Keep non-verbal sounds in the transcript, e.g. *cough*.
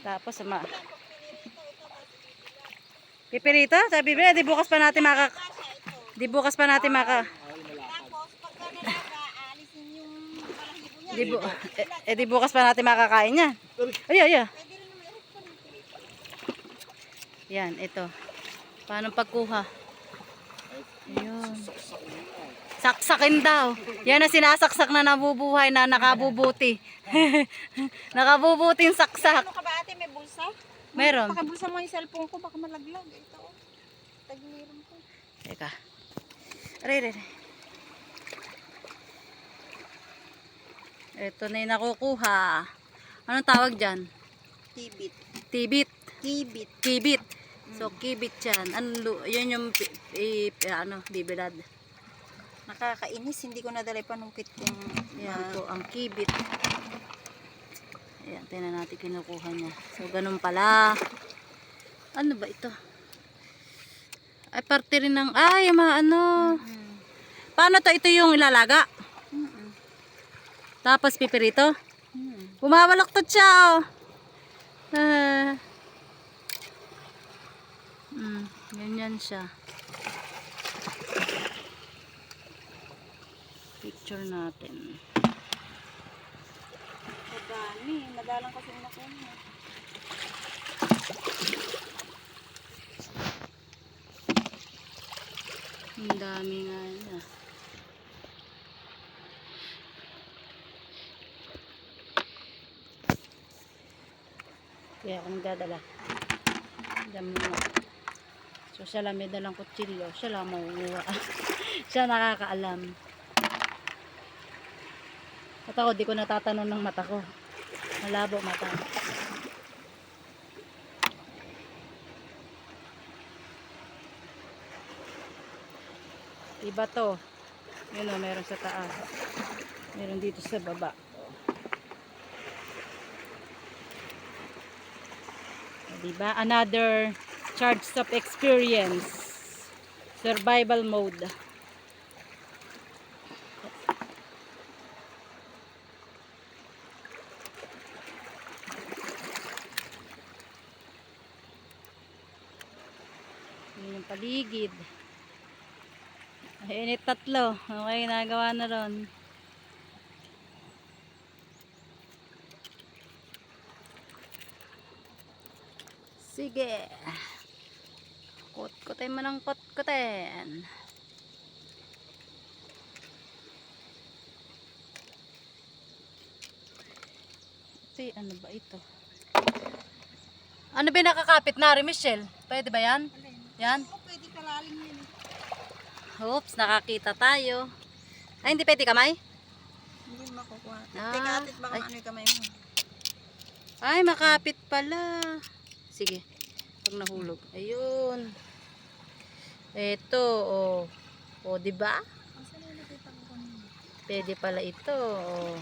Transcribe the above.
Tapos, ma... Pipirito? Sabi ba, di bukas pa natin maka... Di bukas pa natin maka... Niya. Di bu eh, eh, di bukas pa natin makakain yan. Ay, ay, ay. Yan, ito. Paano pagkuha? Ayun. Saksakin daw. Yan ang sinasaksak na nabubuhay na nakabubuti. *laughs* Nakabubuting saksak. Ano ka ba ate, may bulsa? Meron. Pakibulsa mo yung cellphone ko, baka malaglag. Ito, oh. Tagmiram ko. Teka. Aray, aray, aray. Ito na yung nakukuha. Anong tawag dyan? Tibit. Tibit. Tibit. Kibit. So, kibit yan. Ano, yan yung, i- ano, bibilad. Nakakainis, hindi ko nadala panungkit yung... Yan po ang kibit. Ayan, tingnan natin kinukuha niya. So, ganun pala. Ano ba ito? Ay, parte rin ng, ay, mga ano. Mm. Paano to? Ito yung ilalaga. Mm-mm. Tapos pipirito. Mm. Bumawalaktot siya, oh. Ah. Mm, ganyan siya. Picture natin. Madami. Madalang kasi nakuha. Ang dami nga niya. Kaya ako nagdadala. Diyan muna. So siya lang may dalang kutsilyo. Siya lang maunguha. *laughs* siya nakakaalam. At ako, di ko natatanong ng mata ko. Malabo mata. Iba to. Yun o, meron sa taas. Meron dito sa baba. Diba? Another charge of experience. Survival mode. Yun yung paligid. Ay, init tatlo. Okay, nagawa na ron. Sige. Kot-kotin mo ng kot-kotin. Ito, ano ba ito? Ano ba nakakapit na rin, Michelle? Pwede ba yan? Yan? Oh, pwede kalalim yun. Oops, nakakita tayo. Ay, hindi pwede kamay? Hindi makukuha. Ah, Teka atit baka ay. ano yung kamay mo. Ay, makapit pala. Sige, pag nahulog. Ayun. Ito, oh. O, di ba? Asan yung nakita ko kanina? Pwede pala ito, oh.